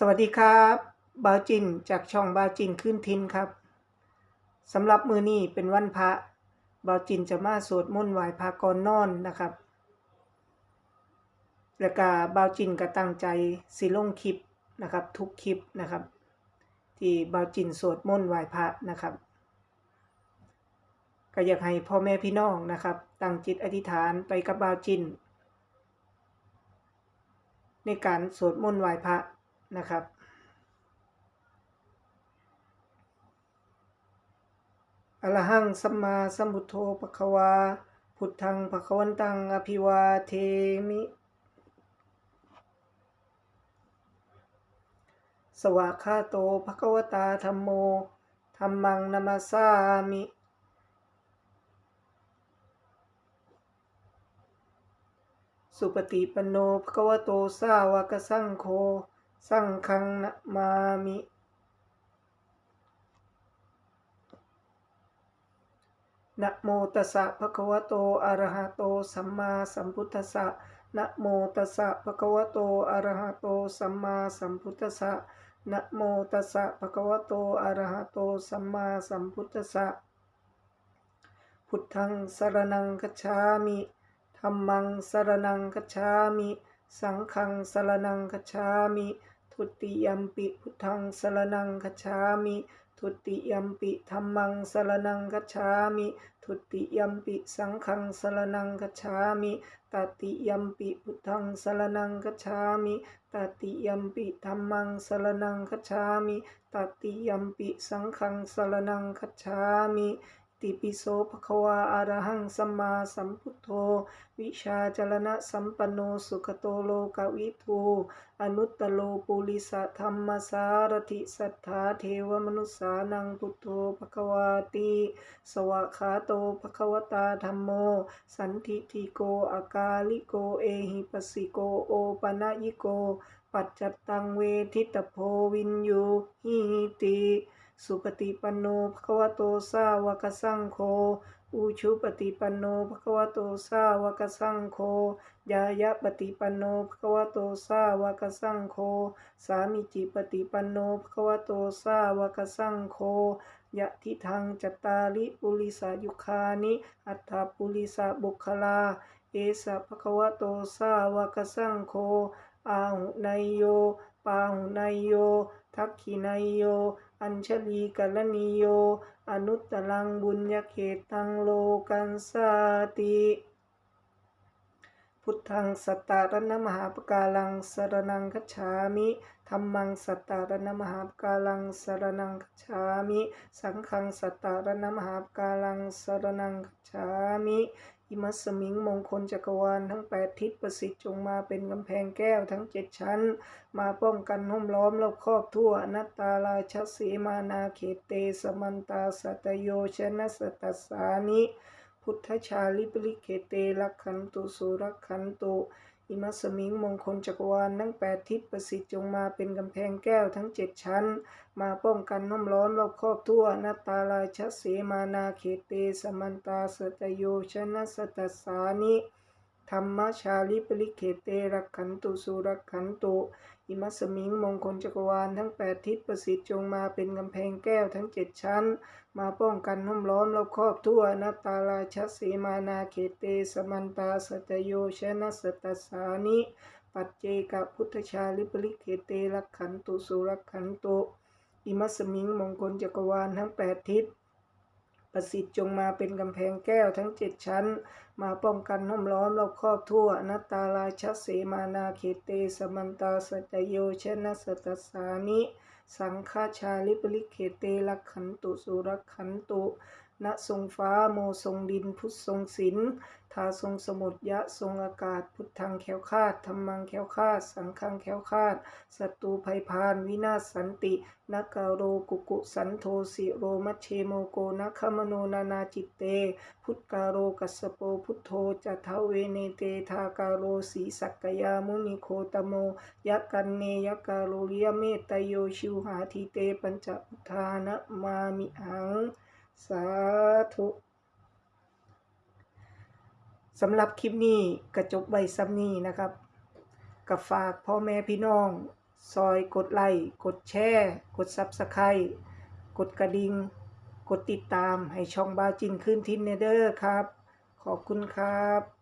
สวัสดีครับบาวจินจากช่องบาวจินขึ้นทินครับสำหรับมือนี้เป็นวันพระบาวจินจะมาสวดมนต์ไหว้พระก่อนนอนนะครับ แล้วก็บาวจินก็ตั้งใจสิลงคลิปนะครับ ทุกคลิปนะครับ ที่บาวจินสวดมนต์ไหว้พระนะครับ ก็อยากให้พ่อแม่พี่น้องนะครับ ตั้งจิตอธิษฐานไปกับบาวจิน ในการสวดมนต์ไหว้พระ นะครับ อรหังสัมมาสัมพุทโธปะคะวา พุทธังปะคะวันตัง อภิวาเทมิ สวากขาโตภะคะวตาธัมโมธัมมังนามาสามิสุปฏิปโนภะคะวโตสาวกสังโฆ สังฆังนะมามิ นะโมตัสสะภะคะวะโต อะระหะโต สัมมาสัมพุทธัสสะ นะโมตัสสะภะคะวะโต อะระหะโต สัมมาสัมพุทธัสสะ นะโมตัสสะภะคะวะโต อะระหะโต สัมมาสัมพุทธัสสะ พุทธังสรณังคัจฉามิธัมมังสรณังคัจฉามิ สังฆังสรณังคัจฉามิ ทุติยมปิพุทธังสรณังคัจฉามิทุติยมปิธัมมังสรณังคัจฉามิทุติยมปิสังฆังสรณังคัจฉามิตติยมปิพุทธังสรณังคัจฉามิตติยมปิธัมมังสรณังคัจฉามิตติยมปิสังฆังสรณังคัจฉามิ ติปิโสภควาอะรหังสัมมาสัมพุทโธ วิชาจรณะสัมปันโนสุขโตโลกวิทูอนุตตโลปุริสธรรมสารถิสัทธาเทวมนุษสานังพุทโธภควาติสวากขาโตภควตาธัมโม สันทิทิโกอากาลิโกเอหิปสิโกโอปนะยิโก ปัจจตตังเวทิตโพวินยูหิติ สุปฏิปันโนภควโตสาวกสังโฆอุชุปฏิปันโนภควโตสาวกสังโฆยายะปฏิปันโนภควโตสาวกสังโฆสามิจิปฏิปันโนภควโตสาวกสังโฆยะทิทังจตตาริปุริสายุคานิ อัตถปุริสาบุคลา เอสะภควโตสาวกสังโฆอาหุนายโย ปาหุนายโย ทักขินายโย อัญชลีกัลนิโย อนุตตรังบุญญเขตังโลกันสาติ พุทธังสัตตารณมหาปกาลังสรนังคัจฉามิธัมมังสัตตารณมหาปกาลังสรนังคัจฉามิ สังฆังสัตตารณมหาปกาลังสรนังคัจฉามิ อิมัสมิงมงคลจักรวาลทั้งแปดทิศประสิทธิ์จงมาเป็นกำแพงแก้วทั้งเจ็ดชั้น มาป้องกันห้อมล้อมรอบครอบทั่วนัตตาราชสีมานาเขตเตสมันตาสัตโยชนะสตัสสานิ พุทธชาลิปริเกเตลักขันตุสุรักขันตุ อิมัสมิงมงคลจักรวาลทั้งแปดทิศประสิทธิ์จงมาเป็นกำแพงแก้วทั้งเจ็ดชั้น มาป้องกันน้อมล้อมรอบครอบทั่วนาตาลาชเสมานาเขตเตสมันตาสตโยชนะสตัสสานิธรรมชาลิปลิเขเตรักขันตุสุรักขันตุ อิมัสมิงมงคลจักรวาลทั้งแปดทิศประสิทธิ์จงมาเป็นกำแพงแก้วทั้งเจ็ดชั้น มาป้องกันห้อมล้อมรอบครอบทั่วนัตตาราชสีมานาเขตเตสมันตาสตโยชนะสตัสานิปัจเจกพุทธชาลิปลิเขเตรักขันตุสุรักขันตุอิมัสสมิงมงคลจักรวาลทั้งแปดทิศ ประสิทธิ์จงมาเป็นกำแพงแก้วทั้งเจ็ดชั้น มาป้องกันห้อมล้อมรอบครอบทั่วนัตตาราชเสมานาเขเตสมันตาสัจโยชนะสตัสสานิ สังฆาชาลิปลิเขเตลักขันตุสุรักขันตุ ณทรงฟ้าโมทรงดินพุทธทรงศิลทาทรงสมุทยะทรงอากาศ พุทธังแขวคาดธรรมังแขวคาด สังฆังแขวคาดศัตรูภัยพานวินาศสันตินักโรกุกุสันโทสิโรมัชเชโมโกนัคมโนนานาจิตเต พุทธการโรกัสโปพุทโธจัทเวเนเตทาการโรสีสักกยามุนิโคตโมยักันเนยกกาโรเลียเมตโยชิวหาทิเตปัญจพุทธานะมามิหัง สาธุสำหรับคลิปนี้กระจบใบซ้ำนี้นะครับกับฝากพ่อแม่พี่น้อง ซอยกดไลค์กดแชร์กดซับสไครต์กดกระดิ่งกดติดตามให้ช่องบาจินขึ้นทินเนเดอร์ครับ ขอบคุณครับ